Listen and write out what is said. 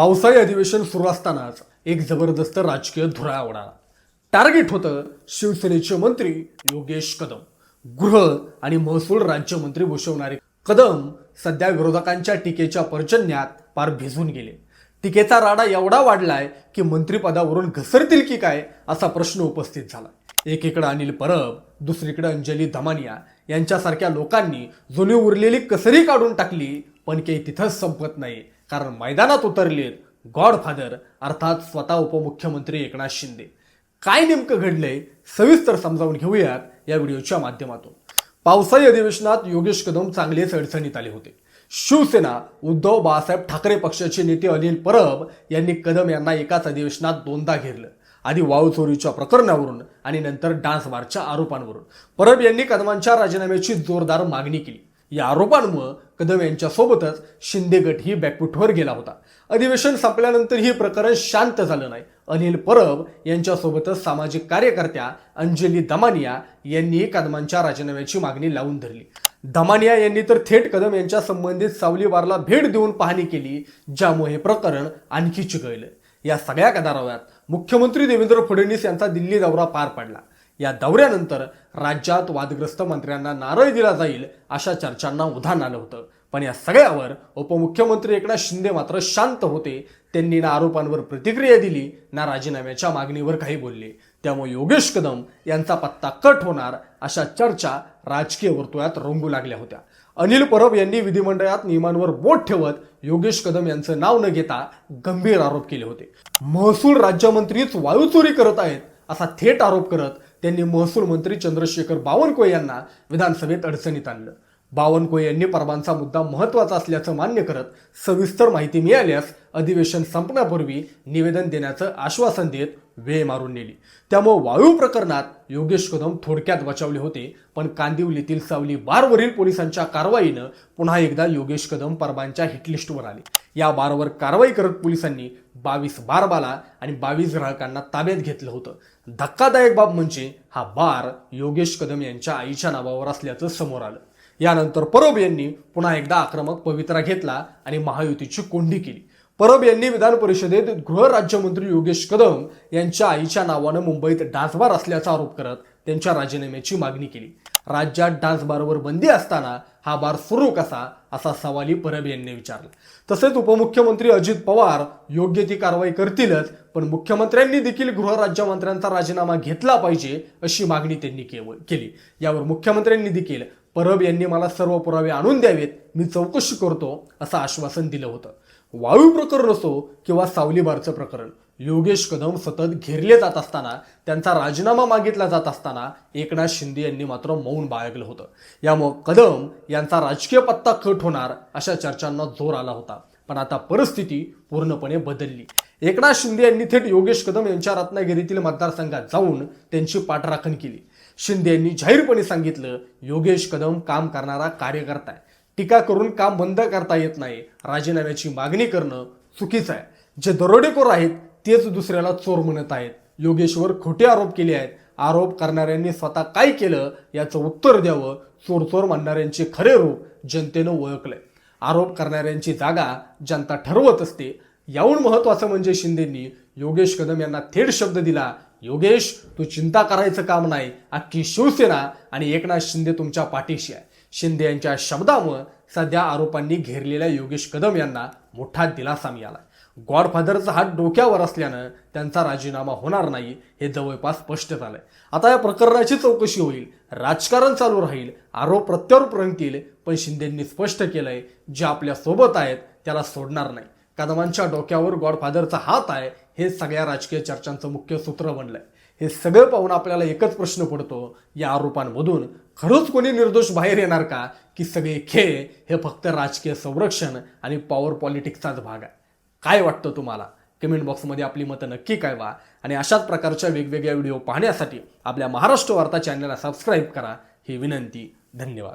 पावसाळी अधिवेशन सुरू असतानाच एक जबरदस्त राजकीय धुरा उडाला टार्गेट होतं शिवसेनेचे मंत्री योगेश कदम. गृह आणि महसूल राज्यमंत्री भूषवणारे कदम सध्या विरोधकांच्या टीकेच्या पर्जन्यात पार भिजून गेले. टीकेचा राडा एवढा वाढलाय की मंत्रिपदावरून घसरतील की काय असा प्रश्न उपस्थित झाला. एकीकडे अनिल परब दुसरीकडे अंजली धमानिया यांच्यासारख्या लोकांनी जुनी उरलेली कसरी काढून टाकली पण काही तिथंच संपत नाही. कारण मैदानात उतरलेत गॉडफादर अर्थात स्वतः उपमुख्यमंत्री एकनाथ शिंदे. काय नेमकं घडलंय सविस्तर समजावून घेऊयात या व्हिडिओच्या माध्यमातून. पावसाळी अधिवेशनात योगेश कदम चांगलेच अडचणीत आले होते. शिवसेना उद्धव बाळासाहेब ठाकरे पक्षाचे नेते अनिल परब यांनी कदम यांना एकाच अधिवेशनात दोनदा घेरलं. आधी वाळू चोरीच्या प्रकरणावरून आणि नंतर डान्स बारच्या आरोपांवरून. परब यांनी कदमांच्या राजीनाम्याची जोरदार मागणी केली. या आरोपांमुळं कदम यांच्यासोबतच शिंदे गटही बॅकफुटवर गेला होता. अधिवेशन संपल्यानंतर ही प्रकरण शांत झालं नाही. अनिल परब यांच्यासोबतच सामाजिक कार्यकर्त्या अंजली दमानिया यांनी कदमांच्या राजीनाम्याची मागणी लावून धरली. दमानिया यांनी तर थेट कदम यांच्या संबंधित सावलीवारला भेट देऊन पाहणी केली ज्यामुळे हे प्रकरण आणखी चिघळलं. या सगळ्या कदाराव्यात मुख्यमंत्री देवेंद्र फडणवीस यांचा दिल्ली दौरा पार पडला. या दौऱ्यानंतर राज्यात वादग्रस्त मंत्र्यांना नारळ दिला जाईल अशा चर्चांना उधाण आलं होतं. पण या सगळ्यावर उपमुख्यमंत्री एकनाथ शिंदे मात्र शांत होते. त्यांनी ना आरोपांवर प्रतिक्रिया दिली ना राजीनाम्याच्या मागणीवर काही बोलले. त्यामुळे योगेश कदम यांचा पत्ता कट होणार अशा चर्चा राजकीय वर्तुळात रंगू लागल्या होत्या. अनिल परब यांनी विधिमंडळात नियमांवर बोट ठेवत योगेश कदम यांचं नाव न घेता गंभीर आरोप केले होते. महसूल राज्यमंत्रीच वाळूचोरी करत आहेत असा थेट आरोप करत त्यांनी महसूल मंत्री चंद्रशेखर बावनकुळे यांना विधानसभेत अडचणीत आणलं. बावनकुळे यांनी परबांचा मुद्दा महत्त्वाचा असल्याचं मान्य करत सविस्तर माहिती मिळाल्यास अधिवेशन संपण्यापूर्वी निवेदन देण्याचं आश्वासन देत वेळ मारून नेली. त्यामुळे वायू प्रकरणात योगेश कदम थोडक्यात बचावले होते पण कांदिवलीतील सावली बारवरील पोलिसांच्या कारवाईनं पुन्हा एकदा योगेश कदम परबांच्या हिटलिस्टवर आले. या बारवर कारवाई करत पोलिसांनी बावीस बारबाला आणि बावीस ग्राहकांना ताब्यात घेतलं होतं. धक्कादायक बाब म्हणजे हा बार योगेश कदम यांच्या आईच्या नावावर असल्याचं समोर आलं. यानंतर परब यांनी पुन्हा एकदा आक्रमक पवित्रा घेतला आणि महायुतीची कोंडी केली. परब यांनी विधान परिषदेत गृह राज्यमंत्री योगेश कदम यांच्या आईच्या नावानं मुंबईत डासबार असल्याचा आरोप करत त्यांच्या राजीनाम्याची मागणी केली. राज्यात डान्स बारवर बंदी असताना हा बार सुरू कसा असा सवालही परब यांनी विचारला. तसेच उपमुख्यमंत्री अजित पवार योग्य ती कारवाई करतीलच पण मुख्यमंत्र्यांनी देखील गृहराज्यमंत्र्यांचा राजीनामा घेतला पाहिजे अशी मागणी त्यांनी केली. यावर मुख्यमंत्र्यांनी देखील परब यांनी मला सर्व पुरावे आणून द्यावेत मी चौकशी करतो असं आश्वासन दिलं होतं. वायू प्रकरण असो किंवा सावली बारचं प्रकरण योगेश कदम सतत घेरले जात असताना त्यांचा राजीनामा मागितला जात असताना एकनाथ शिंदे यांनी मात्र मौन बाळगलं होतं. यामुळं कदम यांचा राजकीय पत्ता कट होणार अशा चर्चांना जोर आला होता. पण आता परिस्थिती पूर्णपणे बदलली. एकनाथ शिंदे यांनी थेट योगेश कदम यांच्या रत्नागिरीतील मतदारसंघात जाऊन त्यांची पाठराखण केली. शिंदे यांनी जाहीरपणे सांगितलं योगेश कदम काम करणारा कार्यकर्ता आहे. टीका करून काम बंद करता येत नाही. राजीनाम्याची मागणी करणं चुकीचं आहे. जे दरोडेखोर आहेत तेच दुसऱ्याला चोर म्हणत आहेत. योगेश्वर खोटे आरोप केले आहेत. आरोप करणाऱ्यांनी स्वतः काय केलं याचं उत्तर द्यावं चोर चोर म्हणणाऱ्यांचे खरे रूप जनतेनं ओळखलंय. आरोप करणाऱ्यांची जागा जनता ठरवत असते. याहून महत्वाचं म्हणजे शिंदेंनी योगेश कदम यांना थेट शब्द दिला योगेश तू चिंता करायचं काम नाही. अख्खी शिवसेना आणि एकनाथ शिंदे तुमच्या पाठीशी आहे. शिंदे यांच्या शब्दामुळे सध्या आरोपांनी घेरलेल्या योगेश कदम यांना मोठा दिलासा मिळाला. गॉडफादरचा हात डोक्यावर असल्यानं त्यांचा राजीनामा होणार नाही हे जवळपास स्पष्ट झालंय. आता या प्रकरणाची चौकशी होईल राजकारण चालू राहील आरोप प्रत्यारोप रंगतील पण शिंदेंनी स्पष्ट केलंय जे आपल्यासोबत आहेत त्याला सोडणार नाही. कदमांच्या डोक्यावर गॉडफादरचा हात आहे हे सगळ्या राजकीय चर्चांचं मुख्य सूत्र बनलंय. हे सगळं पाहून आपल्याला एकच प्रश्न पडतो या आरोपांमधून खरंच कोणी निर्दोष बाहेर येणार का? की सगळे खेळ हे फक्त राजकीय संरक्षण आणि पॉवर पॉलिटिक्सचाच भाग आहे. काय वाटतं तुम्हाला? कमेंट बॉक्समध्ये आपली मतं नक्की कळवा. आणि अशाच प्रकारच्या वेगवेगळ्या व्हिडिओ पाहण्यासाठी आपल्या महाराष्ट्र वार्ता चॅनलला सबस्क्राईब करा. ही विनंती. धन्यवाद.